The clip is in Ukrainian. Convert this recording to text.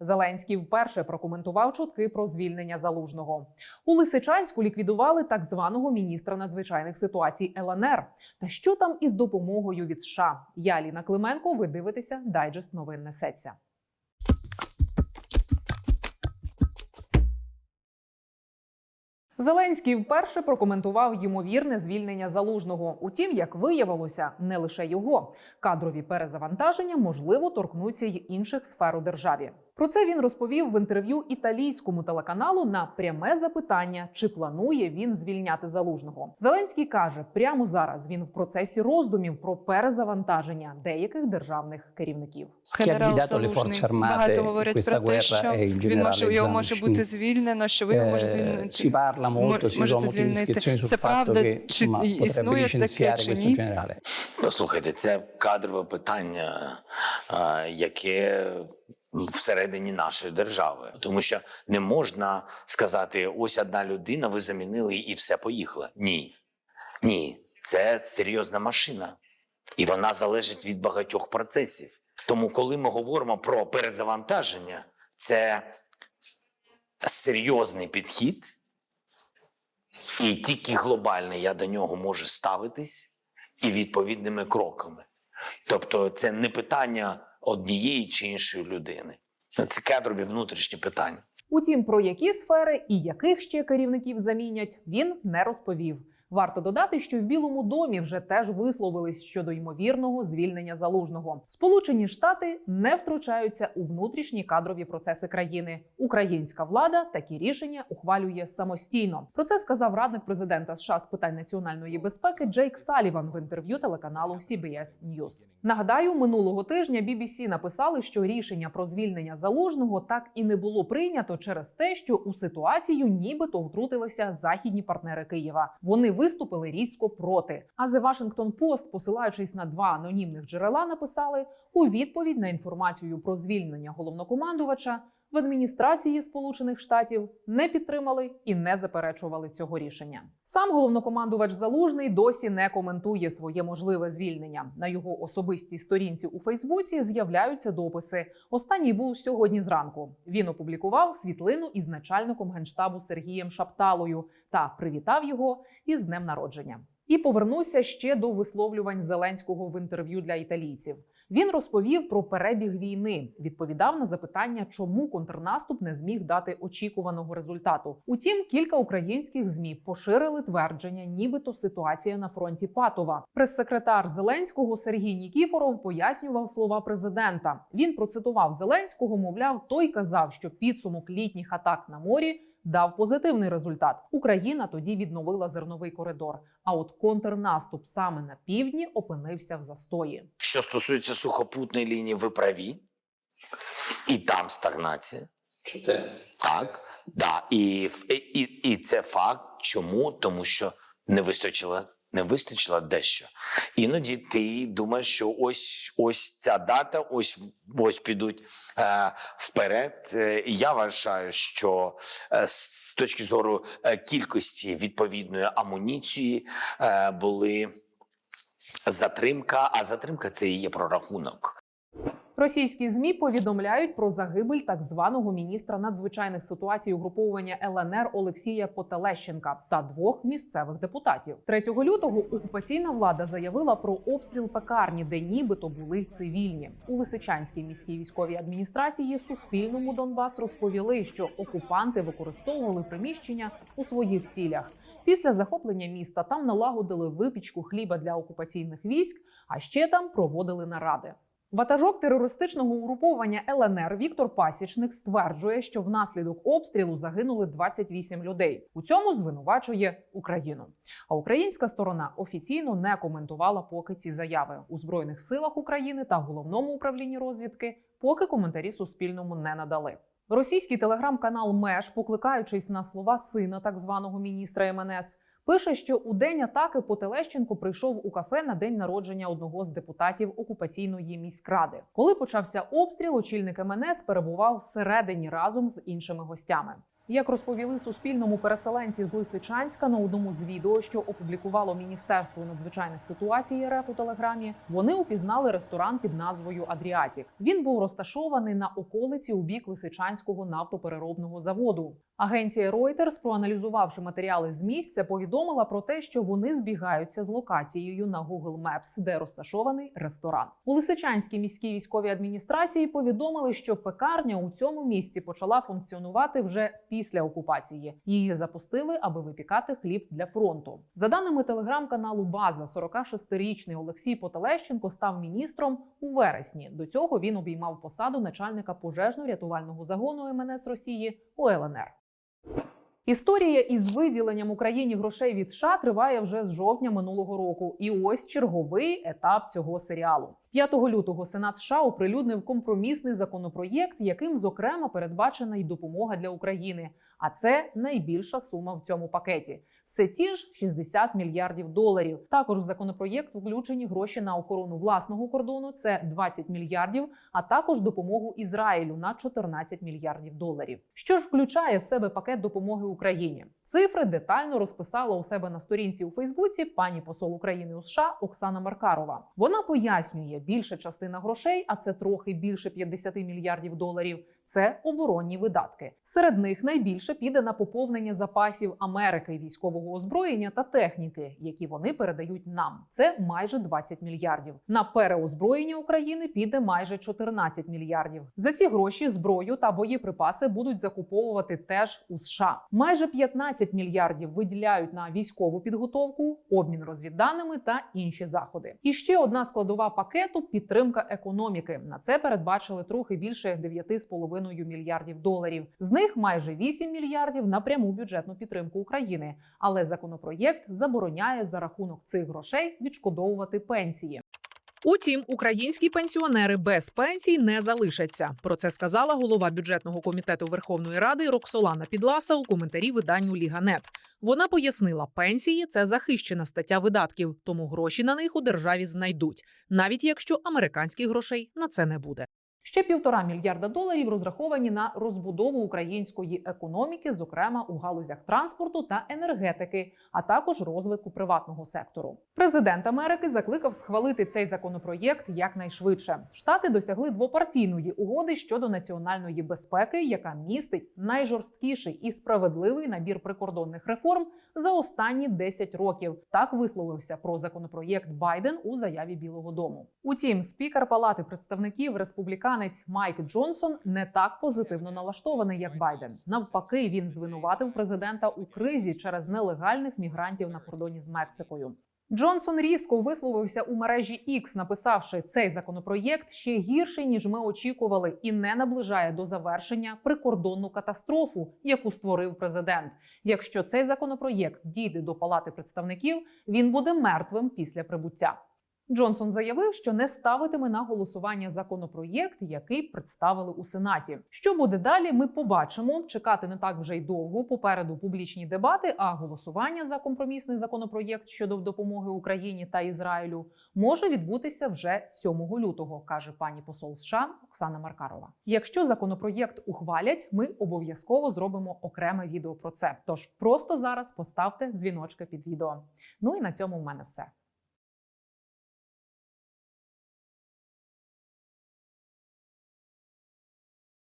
Зеленський вперше прокоментував чутки про звільнення залужного. У Лисичанську ліквідували так званого міністра надзвичайних ситуацій ЛНР. Та що там із допомогою від США? Я Ліна Клименко. Ви дивитеся дайджест новин несеться. Зеленський вперше прокоментував ймовірне звільнення залужного. Утім, як виявилося, не лише його кадрові перезавантаження можливо торкнуться й інших сфер у державі. Про це він розповів в інтерв'ю італійському телеканалу на пряме запитання, чи планує він звільняти залужного. Зеленський каже, прямо зараз він в процесі роздумів про перезавантаження деяких державних керівників. Генерал Залужний багато in говорять про те, що він може його може бути звільнено, що ви його може Eh, звільнити. можете звільнити. Це правда, чи існує таке чи ні? Послухайте, це кадрове питання, яке всередині нашої держави, тому що не можна сказати: ось одна людина, ви замінили і все поїхало. Ні, ні, це серйозна машина, і вона залежить від багатьох процесів. Тому, коли ми говоримо про перезавантаження, це серйозний підхід, і тільки глобальний я до нього можу ставитись і відповідними кроками. Тобто, це не питання однієї чи іншої людини. Це кадрові внутрішні питання. Утім, про які сфери і яких ще керівників замінять, він не розповів. Варто додати, що в Білому домі вже теж висловились щодо ймовірного звільнення залужного. Сполучені Штати не втручаються у внутрішні кадрові процеси країни. Українська влада такі рішення ухвалює самостійно. Про це сказав радник президента США з питань національної безпеки Джейк Саліван в інтерв'ю телеканалу CBS News. Нагадаю, минулого тижня BBC написали, що рішення про звільнення залужного так і не було прийнято через те, що у ситуацію нібито втрутилися західні партнери Києва. Вони виступили різко проти. А The Washington Post, посилаючись на два анонімних джерела, написали у відповідь на інформацію про звільнення головнокомандувача. В адміністрації Сполучених Штатів не підтримали і не заперечували цього рішення. Сам головнокомандувач Залужний досі не коментує своє можливе звільнення. На його особистій сторінці у Фейсбуці з'являються дописи. Останній був сьогодні зранку. Він опублікував світлину із начальником генштабу Сергієм Шапталою та привітав його із днем народження. І повернуся ще до висловлювань Зеленського в інтерв'ю для італійців. Він розповів про перебіг війни, відповідав на запитання, чому контрнаступ не зміг дати очікуваного результату. Утім, кілька українських змі поширили твердження, нібито ситуація на фронті патова. Прес-секретар Зеленського Сергій Нікіфоров пояснював слова президента. Він процитував Зеленського, мовляв, той казав, що підсумок літніх атак на морі. Дав позитивний результат. Україна тоді відновила зерновий коридор. А от контрнаступ саме на півдні опинився в застої. Що стосується сухопутної лінії, ви праві, і там стагнація. Так, да. І, в- і, і це факт. Чому? Тому що не вистачило, не вистачило дещо. Іноді ти думаєш, що ось ось ця дата, ось ось підуть е, вперед. Е, я вважаю, що е, з точки зору е, кількості відповідної амуніції е, були затримка, а затримка це і є прорахунок. Російські змі повідомляють про загибель так званого міністра надзвичайних ситуацій угруповування ЛНР Олексія Потелещенка та двох місцевих депутатів. 3 лютого окупаційна влада заявила про обстріл пекарні, де нібито були цивільні. У Лисичанській міській військовій адміністрації Суспільному Донбас розповіли, що окупанти використовували приміщення у своїх цілях. Після захоплення міста там налагодили випічку хліба для окупаційних військ, а ще там проводили наради. Ватажок терористичного угруповання ЛНР Віктор Пасічник стверджує, що внаслідок обстрілу загинули 28 людей. У цьому звинувачує Україну. А українська сторона офіційно не коментувала поки ці заяви у збройних силах України та головному управлінні розвідки. Поки коментарі Суспільному не надали. Російський телеграм-канал Меж, покликаючись на слова сина так званого міністра МНС, пише, що у день атаки Потелещенко прийшов у кафе на день народження одного з депутатів окупаційної міськради. Коли почався обстріл, очільник МНС перебував всередині разом з іншими гостями. Як розповіли Суспільному переселенці з Лисичанська на одному з відео, що опублікувало Міністерство надзвичайних ситуацій РФ у Телеграмі, вони упізнали ресторан під назвою Адріатік. Він був розташований на околиці у бік Лисичанського нафтопереробного заводу. Агенція Reuters, проаналізувавши матеріали з місця, повідомила про те, що вони збігаються з локацією на Google Maps, де розташований ресторан. У Лисичанській міській військовій адміністрації повідомили, що пекарня у цьому місці почала функціонувати вже після окупації. Її запустили, аби випікати хліб для фронту. За даними телеграм-каналу База, 46-річний Олексій Потелещенко став міністром у вересні. До цього він обіймав посаду начальника пожежно-рятувального загону МНС Росії у ЛНР. Історія із виділенням Україні грошей від США триває вже з жовтня минулого року. І ось черговий етап цього серіалу. 5 лютого Сенат США оприлюднив компромісний законопроєкт, яким зокрема передбачена й допомога для України. А це найбільша сума в цьому пакеті. Все ті ж 60 мільярдів доларів. Також в законопроєкт включені гроші на охорону власного кордону. Це 20 мільярдів, а також допомогу Ізраїлю на 14 мільярдів доларів. Що ж включає в себе пакет допомоги Україні? Цифри детально розписала у себе на сторінці у Фейсбуці пані посол України у США Оксана Маркарова. Вона пояснює, більша частина грошей, а це трохи більше 50 мільярдів доларів. Це оборонні видатки. Серед них найбільше піде на поповнення запасів Америки військового озброєння та техніки, які вони передають нам. Це майже 20 мільярдів. На переозброєння України піде майже 14 мільярдів. За ці гроші зброю та боєприпаси будуть закуповувати теж у США. Майже 15 мільярдів виділяють на військову підготовку, обмін розвідданими та інші заходи. І ще одна складова пакету підтримка економіки. На це передбачили трохи більше 9,5 мільярдів доларів. З них майже 8 мільярдів на пряму бюджетну підтримку України. Але законопроєкт забороняє за рахунок цих грошей відшкодовувати пенсії. Утім, українські пенсіонери без пенсій не залишаться. Про це сказала голова бюджетного комітету Верховної Ради Роксолана Підласа у коментарі виданню Ліганет. Вона пояснила, пенсії це захищена стаття видатків, тому гроші на них у державі знайдуть, навіть якщо американських грошей на це не буде. Ще півтора мільярда доларів розраховані на розбудову української економіки, зокрема у галузях транспорту та енергетики, а також розвитку приватного сектору. Президент Америки закликав схвалити цей законопроєкт якнайшвидше. Штати досягли двопартійної угоди щодо національної безпеки, яка містить найжорсткіший і справедливий набір прикордонних реформ за останні 10 років. Так висловився про законопроєкт Байден у заяві Білого Дому. Утім, спікер Палати представників республіканець Майк Джонсон не так позитивно налаштований, як Байден. Навпаки, він звинуватив президента у кризі через нелегальних мігрантів на кордоні з Мексикою. Джонсон різко висловився у мережі X, написавши цей законопроєкт ще гірший ніж ми очікували, і не наближає до завершення прикордонну катастрофу, яку створив президент. Якщо цей законопроєкт дійде до палати представників, він буде мертвим після прибуття. Джонсон заявив, що не ставитиме на голосування законопроєкт, який представили у Сенаті. Що буде далі? Ми побачимо. Чекати не так вже й довго. Попереду публічні дебати. А голосування за компромісний законопроєкт щодо допомоги Україні та Ізраїлю може відбутися вже 7 лютого, каже пані посол США Оксана Маркарова. Якщо законопроєкт ухвалять, ми обов'язково зробимо окреме відео про це. Тож просто зараз поставте дзвіночки під відео. Ну і на цьому в мене все.